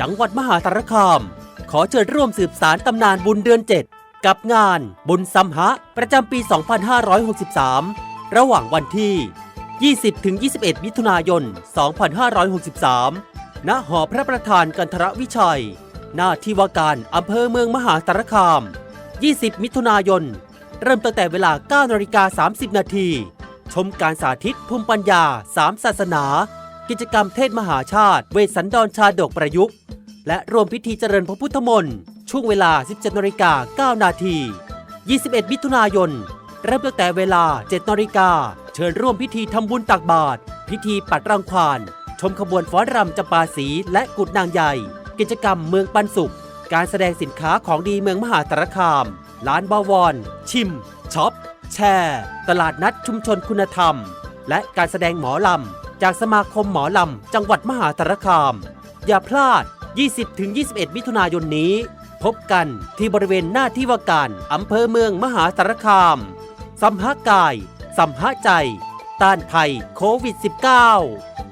จังหวัดมหาสารคาม ขอเชิญร่วมสืบสารตำนานบุญเดือน 7 กับงานบุญสัมหะประจำปี 2563 ระหว่างวันที่ 20-21 มิถุนายน 2563 ณ หอพระประธานกันทรวิชัย หน้าที่ว่าการอำเภอเมืองมหาสารคาม 20 มิถุนายน เริ่มตั้งแต่เวลา9นาฬิกา30 นาที ชมการสาธิตภูมิปัญญา 3 ศาสนา กิจกรรมเทศมหาชาติ เวสันดรชาดกประยุกต์ และรวมพิธีเจริญพระพุทธมนต์ ช่วงเวลา 17นาฬิกา9นาที 21 มิถุนายน เริ่มตั้งแต่เวลา 7นาฬิกา เชิญร่วมพิธีทำบุญตักบาตร พิธีปัดรังควาน ชมขบวนฟ้อนรำจำปาสีและกุดนางใหญ่ กิจกรรมเมืองปันสุข การแสดงสินค้าของดีเมืองมหาสารคาม ร้านบาวร ชิมช็อป แชร์ ตลาดนัดชุมชนคุณธรรม และการแสดงหมอลำ จากสมาคมหมอลำ จังหวัดมหาสารคาม อย่าพลาด 20-21 มิถุนายนนี้ พบกันที่บริเวณหน้าที่ว่าการอำเภอเมืองมหาสารคาม สัมภากาย สัมภาใจ ต้านภัยโควิด -19